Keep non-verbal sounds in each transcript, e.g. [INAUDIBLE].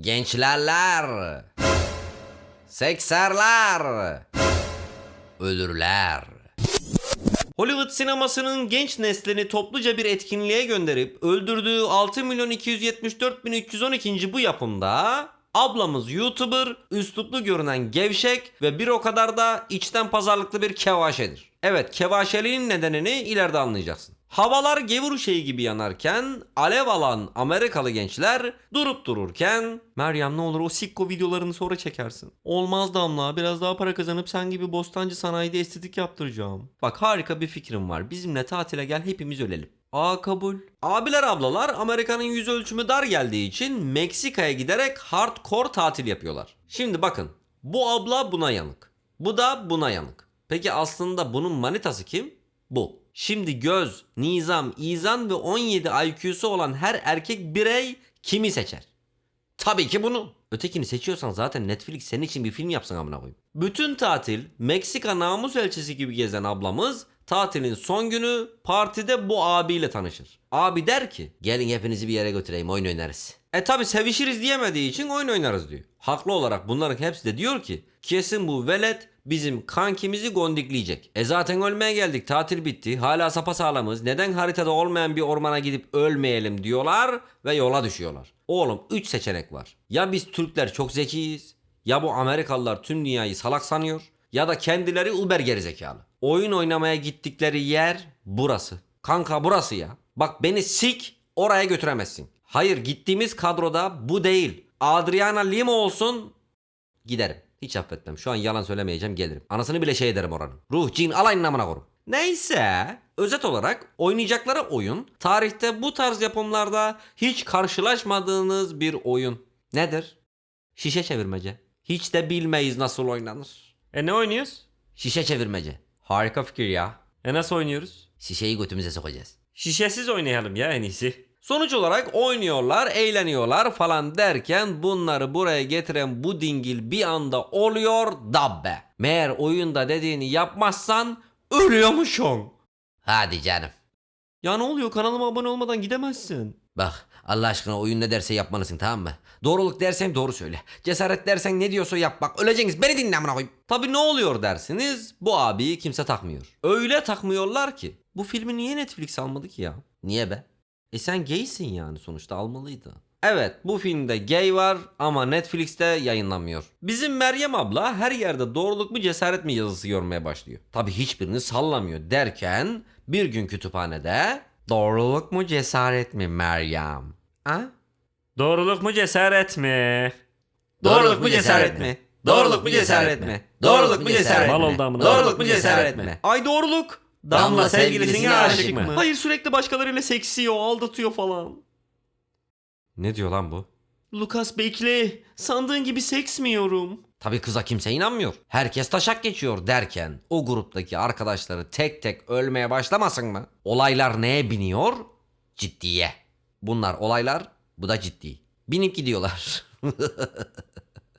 Gençlerler. Sekserler. Ölürler. Hollywood sinemasının genç neslini topluca bir etkinliğe gönderip öldürdüğü 6 milyon 274 bin 312. bu yapımda ablamız YouTuber, üsluplu görünen gevşek ve bir o kadar da içten pazarlıklı bir kevaşedir. Evet kevaşeliğin nedenini ileride anlayacaksın. Havalar gevur şeyi gibi yanarken alev alan Amerikalı gençler durup dururken Meryem ne olur o sikko videolarını sonra çekersin. Olmaz Damla biraz daha para kazanıp sen gibi bostancı sanayide estetik yaptıracağım. Bak harika bir fikrim var bizimle tatile gel hepimiz ölelim. Aa kabul. Abiler ablalar Amerika'nın yüz ölçümü dar geldiği için Meksika'ya giderek hardcore tatil yapıyorlar. Şimdi bakın bu abla buna yanık. Bu da buna yanık. Peki aslında bunun manitası kim? Bu. Şimdi göz, nizam, izan ve 17 IQ'su olan her erkek birey kimi seçer? Tabii ki bunu. Ötekini seçiyorsan zaten Netflix senin için bir film yapsın amına koyayım. Bütün tatil Meksika namus elçisi gibi gezen ablamız tatilin son günü partide bu abiyle tanışır. Abi der ki gelin hepinizi bir yere götüreyim oyun oynarız. E tabi sevişiriz diyemediği için oyun oynarız diyor. Haklı olarak bunların hepsi de diyor ki kesin bu velet bizim kankimizi gondikleyecek. E zaten ölmeye geldik tatil bitti hala sapasağlamız neden haritada olmayan bir ormana gidip ölmeyelim diyorlar ve yola düşüyorlar. Oğlum 3 seçenek var. Ya biz Türkler çok zekiyiz ya bu Amerikalılar tüm dünyayı salak sanıyor ya da kendileri Uber gerizekalı. Oyun oynamaya gittikleri yer burası. Kanka burası ya. Bak beni sik oraya götüremezsin. Hayır gittiğimiz kadroda bu değil. Adriana Lima olsun giderim. Hiç affetmem. Şu an yalan söylemeyeceğim gelirim. Anasını bile şey ederim oranın. Ruh, cin alayın namına korum. Neyse. Özet olarak oynayacakları oyun tarihte bu tarz yapımlarda hiç karşılaşmadığınız bir oyun. Nedir? Şişe çevirmece. Hiç de bilmeyiz nasıl oynanır. E ne oynuyoruz? Şişe çevirmece. Harika fikir ya. E nasıl oynuyoruz? Şişeyi götümüze sokacağız. Şişesiz oynayalım ya en iyisi. Sonuç olarak oynuyorlar, eğleniyorlar falan derken bunları buraya getiren bu dingil bir anda oluyor dabbe. Meğer oyunda dediğini yapmazsan ölüyormuşsun. Hadi canım. Ya ne oluyor kanalıma abone olmadan gidemezsin. Bak Allah aşkına oyun ne derse yapmalısın tamam mı? Doğruluk dersen doğru söyle. Cesaret dersen ne diyorsa yap bak. Öleceksiniz beni dinle amına koyayım. Tabi ne oluyor dersiniz bu abiyi kimse takmıyor. Öyle takmıyorlar ki. Bu filmi niye Netflix almadı ki ya? Niye be? E sen gaysin yani sonuçta almalıydı. Evet bu filmde gay var ama Netflix'te yayınlanmıyor. Bizim Meryem abla her yerde doğruluk mu cesaret mi yazısı görmeye başlıyor. Tabi hiçbirini sallamıyor derken bir gün kütüphanede doğruluk mu cesaret mi Meryem? Ha? Doğruluk mu cesaret mi? Doğruluk mu cesaret mi? Doğruluk mu cesaret mi? Doğruluk mu cesaret mi? Doğruluk mu cesaret mi? Ay doğruluk. Damla sevgilisine aşık mı? Hayır sürekli başkalarıyla seksiyor, aldatıyor falan. Ne diyor lan bu? Lucas bekle. Sandığın gibi seks mi yiyorum? Tabii kıza kimse inanmıyor. Herkes taşak geçiyor derken o gruptaki arkadaşları tek tek ölmeye başlamasın mı? Olaylar neye biniyor? Ciddiye. Bunlar olaylar, bu da ciddi. Binip gidiyorlar. [LAUGHS]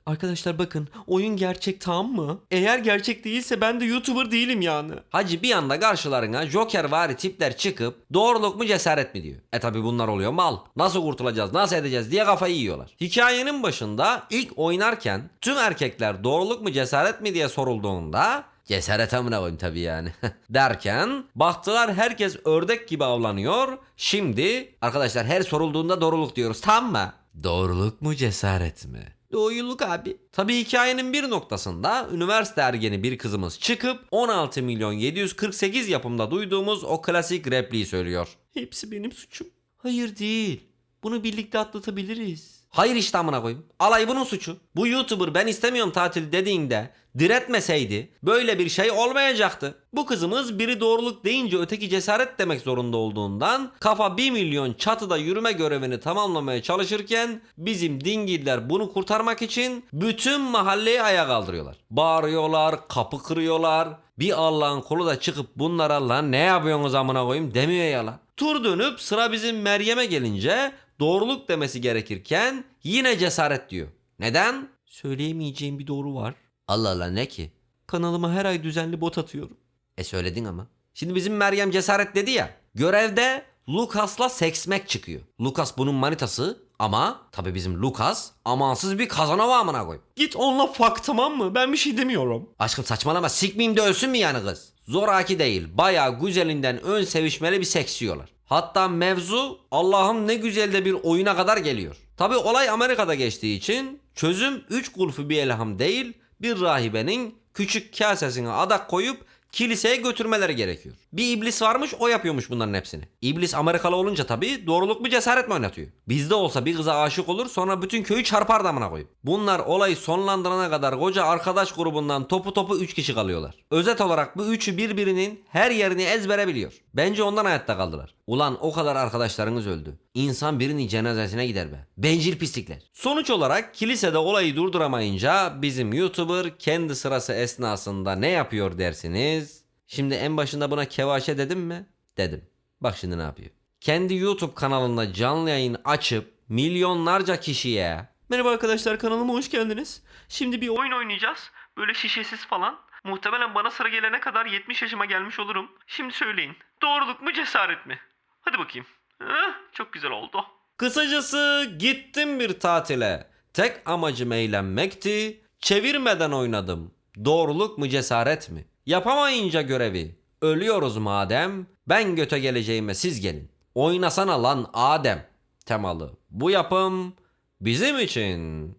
Arkadaşlar bakın oyun gerçek tamam mı? Eğer gerçek değilse ben de YouTuber değilim yani. Hacı bir anda karşılarına Joker vari tipler çıkıp doğruluk mu cesaret mi diyor. E tabi bunlar oluyor mal. Nasıl kurtulacağız nasıl edeceğiz diye kafayı yiyorlar. Hikayenin başında ilk oynarken tüm erkekler doğruluk mu cesaret mi diye sorulduğunda cesaret amına koyayım tabi yani. [LAUGHS] Derken baktılar herkes ördek gibi avlanıyor. Şimdi arkadaşlar her sorulduğunda doğruluk diyoruz tamam mı? Doğruluk mu cesaret mi? Doğruluk abi. Tabii hikayenin bir noktasında üniversite ergeni bir kızımız çıkıp 16 milyon 748 yapımda duyduğumuz o klasik repliği söylüyor. Hepsi benim suçum. Hayır değil. Bunu birlikte atlatabiliriz. Hayır işte amına koyayım. Alay bunun suçu. Bu YouTuber ben istemiyorum tatil dediğinde diretmeseydi böyle bir şey olmayacaktı. Bu kızımız biri doğruluk deyince öteki cesaret demek zorunda olduğundan kafa 1 milyon çatıda yürüme görevini tamamlamaya çalışırken bizim dingiller bunu kurtarmak için bütün mahalleyi ayağa kaldırıyorlar. Bağırıyorlar, kapı kırıyorlar. Bir Allah'ın kolu da çıkıp bunlara lan ne yapıyorsunuz amına koyayım demiyor ya lan. Tur dönüp sıra bizim Meryem'e gelince doğruluk demesi gerekirken yine cesaret diyor. Neden? Söyleyemeyeceğim bir doğru var. Allah Allah ne ki? Kanalıma her ay düzenli bot atıyorum. E söyledin ama. Şimdi bizim Meryem cesaret dedi ya. Görevde Lucas'la seksmek çıkıyor. Lucas bunun manitası ama tabi bizim Lucas amansız bir kazanova amına koy. Git onunla fuck tamam mı? Ben bir şey demiyorum. Aşkım saçmalama sikmeyeyim de ölsün mü yani kız? Zoraki değil. Bayağı güzelinden ön sevişmeli bir seks yiyorlar. Hatta mevzu Allah'ım ne güzel de bir oyuna kadar geliyor. Tabi olay Amerika'da geçtiği için çözüm 3 kulfu bir elham değil bir rahibenin küçük kasesine adak koyup kiliseye götürmeleri gerekiyor. Bir iblis varmış o yapıyormuş bunların hepsini. İblis Amerikalı olunca tabii doğruluk mu cesaret mi oynatıyor? Bizde olsa bir kıza aşık olur sonra bütün köyü çarpar damına koyup. Bunlar olayı sonlandırana kadar koca arkadaş grubundan topu topu 3 kişi kalıyorlar. Özet olarak bu üçü birbirinin her yerini ezbere biliyor. Bence ondan hayatta kaldılar. Ulan o kadar arkadaşlarınız öldü. İnsan birinin cenazesine gider be. Bencil pislikler. Sonuç olarak kilisede olayı durduramayınca bizim YouTuber kendi sırası esnasında ne yapıyor dersiniz? Şimdi en başında buna kevaşe dedim mi? Dedim. Bak şimdi ne yapıyor. Kendi YouTube kanalında canlı yayın açıp milyonlarca kişiye Merhaba arkadaşlar kanalıma hoş geldiniz. Şimdi bir oyun oynayacağız. Böyle şişesiz falan. Muhtemelen bana sıra gelene kadar 70 yaşıma gelmiş olurum. Şimdi söyleyin. Doğruluk mu cesaret mi? Hadi bakayım. Hah, çok güzel oldu. Kısacası gittim bir tatile. Tek amacım eğlenmekti. Çevirmeden oynadım. Doğruluk mu cesaret mi? Yapamayınca görevi. Ölüyoruz madem. Ben göte geleceğime siz gelin. Oynasana lan Adem. Temalı. Bu yapım bizim için.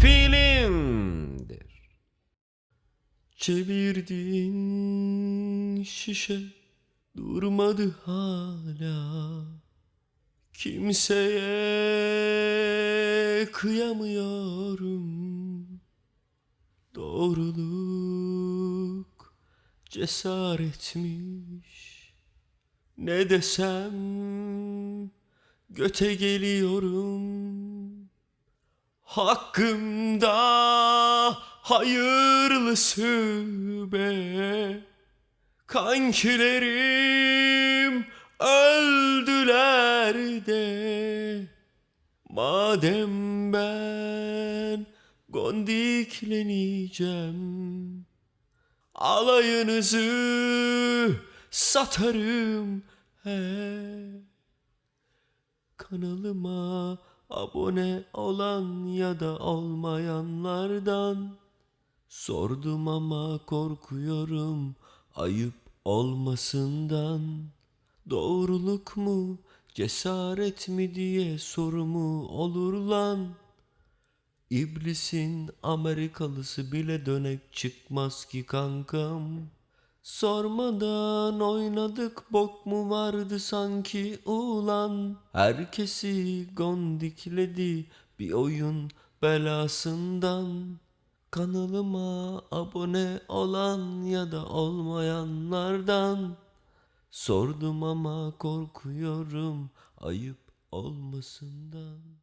Filmdir. Çevirdin şişe durmadı hala Kimseye kıyamıyorum. Doğruluk cesaretmiş. Ne desem göte geliyorum. Hakkımda hayırlısı be. Kankilerim öldüler de. Madem ben gondikleneceğim Alayınızı satarım he. Kanalıma abone olan ya da olmayanlardan Sordum ama korkuyorum ayıp olmasından Doğruluk mu cesaret mi diye sorumu olur lan. İblisin Amerikalısı bile dönek çıkmaz ki kankam. Sormadan oynadık bok mu vardı sanki ulan. Herkesi gondikledi bir oyun belasından. Kanalıma abone olan ya da olmayanlardan Sordum ama korkuyorum ayıp olmasından